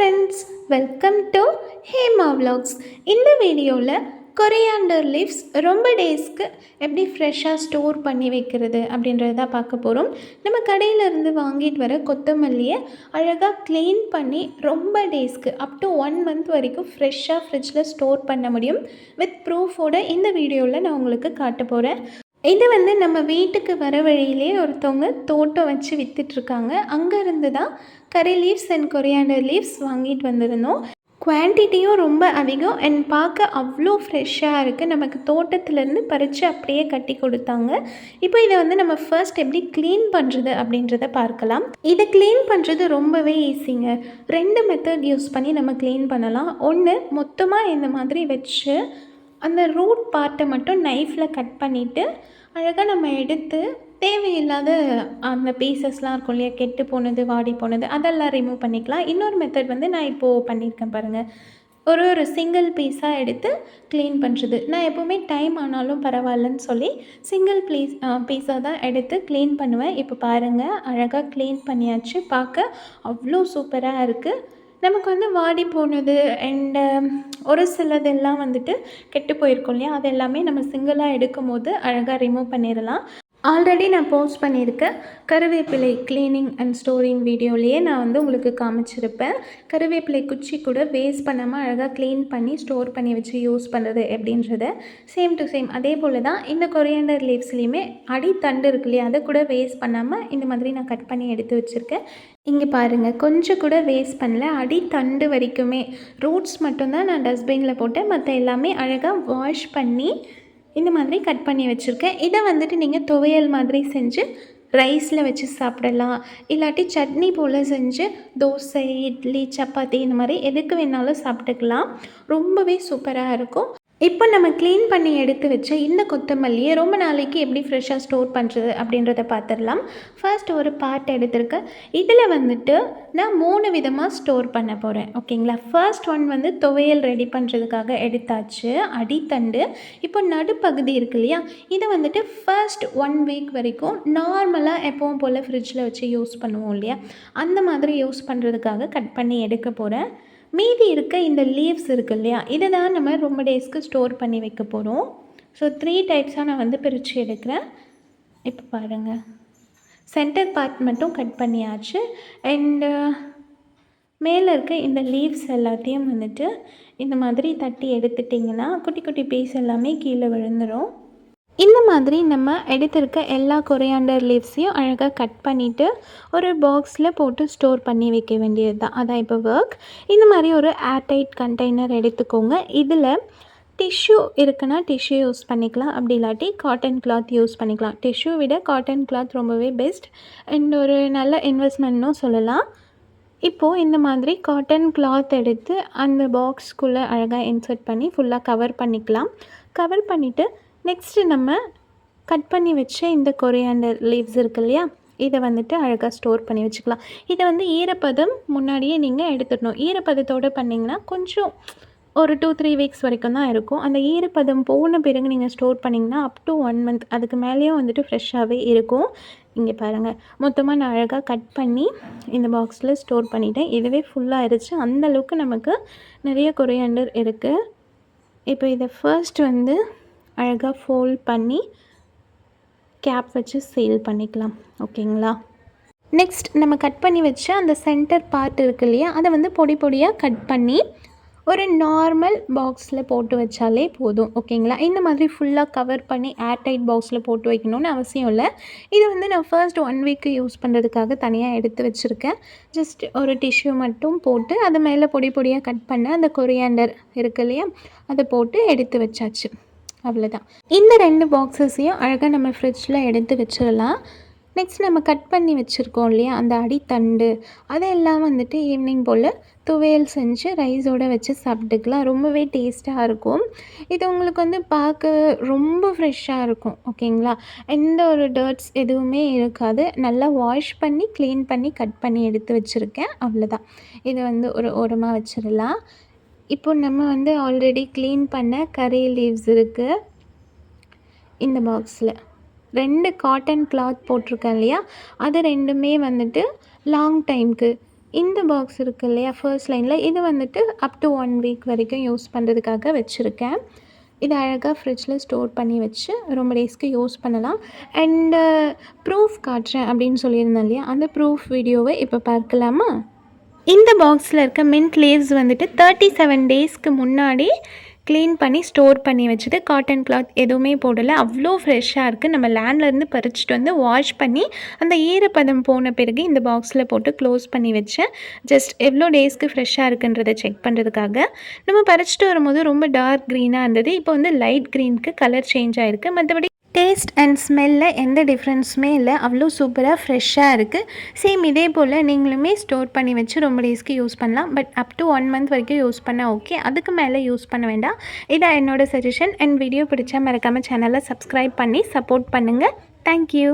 Friends welcome to Hema vlogs இந்த வீடியோவில் coriander leaves ரொம்ப டேஸ்க்கு எப்படி ஃப்ரெஷ்ஷாக ஸ்டோர் பண்ணி வைக்கிறது அப்படின்றத தான் பார்க்க போகிறோம் நம்ம கடையிலேருந்து வாங்கிட்டு வர கொத்தமல்லியை அழகாக க்ளீன் பண்ணி ரொம்ப டேஸ்க்கு அப் டு ஒன் மந்த் வரைக்கும் ஃப்ரெஷ்ஷாக ஃப்ரிட்ஜில் ஸ்டோர் பண்ண முடியும். வித் ப்ரூஃபோட இந்த வீடியோவில் நான் உங்களுக்கு காட்ட போகிறேன் இது வந்து நம்ம வீட்டுக்கு வர வழியிலே ஒருத்தவங்க தோட்டம் வச்சு விற்றுட்ருக்காங்க அங்கேருந்து தான் curry leaves and coriander leaves வாங்கிட்டு வந்திருந்தோம். குவான்டிட்டியும் ரொம்ப அதிகம் அண்ட் பார்க்க அவ்வளோ ஃப்ரெஷ்ஷாக இருக்குது நமக்கு தோட்டத்துலேருந்து பறித்து அப்படியே கட்டி கொடுத்தாங்க. இப்போ இதை வந்து நம்ம ஃபர்ஸ்ட் எப்படி க்ளீன் பண்ணுறது அப்படின்றத பார்க்கலாம். இதை க்ளீன் பண்ணுறது ரொம்பவே ஈஸிங்க ரெண்டு மெத்தட் யூஸ் பண்ணி நம்ம க்ளீன் பண்ணலாம். ஒன்று மொத்தமாக இந்த மாதிரி வச்சு அந்த ரூட் பார்ட்டை மட்டும் நைஃப்பில் கட் பண்ணிவிட்டு அழகாக நம்ம எடுத்து தேவையில்லாத அந்த பீசஸ்லாம் இருக்கும் இல்லையா கெட்டு போனது வாடி போனது அதெல்லாம் ரிமூவ் பண்ணிக்கலாம். இன்னொரு மெத்தட் வந்து நான் இப்போது பண்ணியிருக்கேன் பாருங்கள் ஒரு ஒரு சிங்கிள் பீஸாக எடுத்து க்ளீன் பண்ணுறது நான் எப்போவுமே டைம் ஆனாலும் பரவாயில்லன்னு சொல்லி சிங்கிள் ப்ளீஸ் பீஸாக தான் எடுத்து க்ளீன் பண்ணுவேன். இப்போ பாருங்கள் அழகாக க்ளீன் பண்ணியாச்சு. பார்க்க அவ்வளோ சூப்பராக இருக்குது நமக்கு வந்து வாடி போனது அண்டு um, ஒரு சிலதெல்லாம் வந்துட்டு கெட்டு போயிருக்கும் இல்லையா? அது எல்லாமே நம்ம சிங்கிளாக எடுக்கும் போது அழகாக ரிமூவ் பண்ணிடலாம் ஆல்ரெடி நான் போஸ்ட் பண்ணியிருக்கேன் கருவேப்பிலை க்ளீனிங் அண்ட் ஸ்டோரிங் வீடியோலேயே நான் வந்து உங்களுக்கு காமிச்சிருப்பேன். கருவேப்பிலை குச்சி கூட வேஸ்ட் பண்ணாமல் அழகாக க்ளீன் பண்ணி ஸ்டோர் பண்ணி வச்சு யூஸ் பண்ணுறது அப்படின்றத சேம் டு சேம் அதே போல் தான் இந்த கொரியண்டர் லீவ்ஸ்லேயுமே அடித்தண்டு இருக்கு இல்லையா அதை கூட வேஸ்ட் பண்ணாமல் இந்த மாதிரி நான் கட் பண்ணி எடுத்து வச்சுருக்கேன். இங்கே பாருங்கள் கொஞ்சம் கூட வேஸ்ட் பண்ணல அடித்தண்டு வரைக்குமே. ரூட்ஸ் மட்டும்தான் நான் டஸ்ட்பினில் போட்டேன் மற்ற எல்லாமே அழகாக வாஷ் பண்ணி இந்த மாதிரி கட் பண்ணி வச்சுருக்கேன். இதை வந்துட்டு நீங்கள் துவையல் மாதிரி செஞ்சு ரைஸில் வச்சு சாப்பிடலாம். இல்லாட்டி சட்னி போல் செஞ்சு தோசை இட்லி சப்பாத்தி இந்த மாதிரி எதுக்கு வேணாலும் சாப்பிட்டுக்கலாம். ரொம்பவே சூப்பராக இருக்கும். இப்போ நம்ம க்ளீன் பண்ணி எடுத்து வச்ச இந்த கொத்தமல்லியை ரொம்ப நாளைக்கு எப்படி ஃப்ரெஷ்ஷாக ஸ்டோர் பண்ணுறது அப்படின்றத பார்த்துடலாம் ஃபர்ஸ்ட் ஒரு பார்ட் எடுத்திருக்கேன் இதில் வந்துட்டு நான் மூணு விதமாக ஸ்டோர் பண்ண போகிறேன் ஓகேங்களா? ஃபர்ஸ்ட் ஒன் வந்து துவையல் ரெடி பண்ணுறதுக்காக எடுத்தாச்சு. அடித்தண்டு. இப்போ நடுப்பகுதி இருக்கு இல்லையா? இதை வந்துட்டு ஃபர்ஸ்ட் ஒன் வீக் வரைக்கும் நார்மலாக எப்பவும் போல் ஃப்ரிட்ஜில் வச்சு யூஸ் பண்ணுவோம் இல்லையா? அந்த மாதிரி யூஸ் பண்ணுறதுக்காக கட் பண்ணி எடுக்க போகிறேன் மீதி இருக்க இந்த லீவ்ஸ் இருக்கு இல்லையா இதை தான் நம்ம ரொம்ப டேஸ்க்கு ஸ்டோர் பண்ணி வைக்க போகிறோம் ஸோ த்ரீ டைப்ஸாக நான் வந்து பிரித்து எடுக்கிறேன். இப்போ பாருங்கள் சென்டர் பார்ட் மட்டும் கட் பண்ணியாச்சு. அண்டு மேலே இருக்க இந்த லீவ்ஸ் எல்லாத்தையும் வந்துட்டு இந்த மாதிரி தட்டி எடுத்துட்டிங்கன்னா குட்டி குட்டி பீஸ் எல்லாமே கீழே விழுந்துடும் இந்த மாதிரி நம்ம எடுத்திருக்க எல்லா கொரியாண்டர் லீவ்ஸையும் அழகாக கட் பண்ணிவிட்டு ஒரு பாக்ஸில் போட்டு ஸ்டோர் பண்ணி வைக்க வேண்டியது தான் அதான் இப்போ ஒர்க் இந்த மாதிரி ஒரு ஏர்டைட் கண்டெய்னர் எடுத்துக்கோங்க. இதில் டிஷ்யூ இருக்குன்னா டிஷ்யூ யூஸ் பண்ணிக்கலாம். அப்படி இல்லாட்டி காட்டன் கிளாத் யூஸ் பண்ணிக்கலாம். டிஷ்யூ விட காட்டன் கிளாத் ரொம்பவே பெஸ்ட் அண்ட் ஒரு நல்ல இன்வெஸ்ட்மெண்ட்னும் சொல்லலாம். இப்போது இந்த மாதிரி காட்டன் கிளாத் எடுத்து அந்த பாக்ஸ்க்குள்ளே அழகாக இன்சர்ட் பண்ணி ஃபுல்லாக கவர் பண்ணிக்கலாம். கவர் பண்ணிவிட்டு நெக்ஸ்ட்டு நம்ம கட் பண்ணி வச்ச இந்த கொரியாண்டர் லீவ்ஸ் இருக்கு இல்லையா? இதை வந்துட்டு அழகாக ஸ்டோர் பண்ணி வச்சுக்கலாம். இதை வந்து ஈரப்பதம் முன்னாடியே நீங்கள் எடுத்துடணும். ஈரப்பதத்தோடு பண்ணிங்கன்னா கொஞ்சம் ஒரு டூ த்ரீ வீக்ஸ் வரைக்கும் தான் இருக்கும். அந்த ஈரப்பதம் போன பிறகு நீங்கள் ஸ்டோர் பண்ணிங்கன்னா அப் டு ஒன் மந்த் அதுக்கு மேலேயும் வந்துட்டு ஃப்ரெஷ்ஷாகவே இருக்கும். இங்கே பாருங்கள் மொத்தமாக நான் அழகாக கட் பண்ணி இந்த பாக்ஸில் ஸ்டோர் பண்ணிட்டேன். இதுவே ஃபுல்லாக இருந்துச்சு அந்தளவுக்கு நமக்கு நிறைய கொரியாண்டர் இருக்குது இப்போ இதை ஃபர்ஸ்ட் வந்து அழகாக ஃபோல்ட் பண்ணி கேப் வச்சு சேல் பண்ணிக்கலாம். ஓகேங்களா? நெக்ஸ்ட் நம்ம கட் பண்ணி வச்ச அந்த சென்டர் பார்ட் இருக்கு இல்லையா? அதை வந்து பொடி பொடியாக கட் பண்ணி ஒரு நார்மல் பாக்ஸில் போட்டு வச்சாலே போதும். ஓகேங்களா? இந்த மாதிரி ஃபுல்லாக கவர் பண்ணி ஏர்டைட் பாக்ஸில் போட்டு வைக்கணும்னு அவசியம் இல்லை. இது வந்து நான் ஃபர்ஸ்ட் ஒன் வீக்கு யூஸ் பண்ணுறதுக்காக தனியாக எடுத்து வச்சுருக்கேன். ஜஸ்ட் ஒரு டிஷ்யூ மட்டும் போட்டு அது மேலே பொடி பொடியாக கட் பண்ண அந்த கொரியாண்டர் இருக்கு இல்லையா? அதை போட்டு எடுத்து வச்சாச்சு. அவ்வளோதான் இந்த ரெண்டு பாக்ஸஸையும் அழகாக நம்ம ஃப்ரிட்ஜில் எடுத்து வச்சிடலாம். நெக்ஸ்ட் நம்ம கட் பண்ணி வச்சுருக்கோம் இல்லையா? அந்த அடித்தண்டு அதெல்லாம் வந்துட்டு ஈவினிங் போல் துவையல் செஞ்சு ரைஸோடு வச்சு சாப்பிட்டுக்கலாம். ரொம்பவே டேஸ்ட்டாக இருக்கும். இது உங்களுக்கு வந்து பார்க்க ரொம்ப ஃப்ரெஷ்ஷாக இருக்கும். ஓகேங்களா எந்த ஒரு டர்ட்ஸ் எதுவுமே இருக்காது. நல்லா வாஷ் பண்ணி க்ளீன் பண்ணி கட் பண்ணி எடுத்து வச்சுருக்கேன். அவ்வளோதான் இதை வந்து ஒரு ஓரமாக வச்சிடலாம். இப்போ நம்ம வந்து ஆல்ரெடி க்ளீன் பண்ண கறி லீவ்ஸ் இருக்குது இந்த பாக்ஸில் ரெண்டு காட்டன் கிளாத் போட்டிருக்கேன் இல்லையா? அது ரெண்டுமே வந்துட்டு லாங் டைம்க்கு இந்த பாக்ஸ் இருக்குது இல்லையா? ஃபர்ஸ்ட் லைனில் இது வந்துட்டு அப் டு ஒன் வீக் வரைக்கும் யூஸ் பண்ணுறதுக்காக வச்சுருக்கேன். இது அழகாக ஃப்ரிட்ஜில் ஸ்டோர் பண்ணி வச்சு ரொம்ப டேஸ்க்கு யூஸ் பண்ணலாம். அண்டு ப்ரூஃப் uh, காட்டுறேன் அப்படின்னு சொல்லியிருந்தேன் இல்லையா? அந்த ப்ரூஃப் வீடியோவை இப்போ பார்க்கலாமா? இந்த பாக்ஸில் இருக்க மின்ட் லீவ்ஸ் வந்துட்டு தேர்ட்டி செவன் டேஸ்க்கு முன்னாடி க்ளீன் பண்ணி ஸ்டோர் பண்ணி வச்சுது காட்டன் கிளாத் எதுவுமே போடலை. அவ்வளோ ஃப்ரெஷ்ஷாக இருக்குது நம்ம லேண்ட்லேருந்து பறிச்சுட்டு வந்து வாஷ் பண்ணி அந்த ஈரப்பதம் போன பிறகு இந்த பாக்ஸில் போட்டு க்ளோஸ் பண்ணி வச்சேன். ஜஸ்ட் எவ்வளோ டேஸ்க்கு ஃப்ரெஷ்ஷாக இருக்குன்றதை செக் பண்ணுறதுக்காக நம்ம பறிச்சுட்டு வரும்போது ரொம்ப டார்க் க்ரீனாக இருந்தது. இப்போ வந்து லைட் க்ரீனுக்கு கலர் சேஞ்ச் ஆகிருக்கு மற்றபடி டேஸ்ட் அண்ட் ஸ்மெல்லில் எந்த டிஃப்ரென்ஸுமே இல்லை. அவ்வளோ சூப்பராக ஃப்ரெஷ்ஷாக இருக்குது சேம் இதே போல் நீங்களுமே ஸ்டோர் பண்ணி வச்சு ரொம்ப டேஸ்க்கு யூஸ் பண்ணலாம். But up to one month வரைக்கும் யூஸ் பண்ணால் ஓகே அதுக்கு மேலே யூஸ் பண்ண வேண்டாம். இதான் என்னோட சஜஷன் அண்ட் வீடியோ பிடிச்சா மறக்காமல் சேனலை சப்ஸ்கிரைப் பண்ணி சப்போர்ட் பண்ணுங்கள் தேங்க்யூ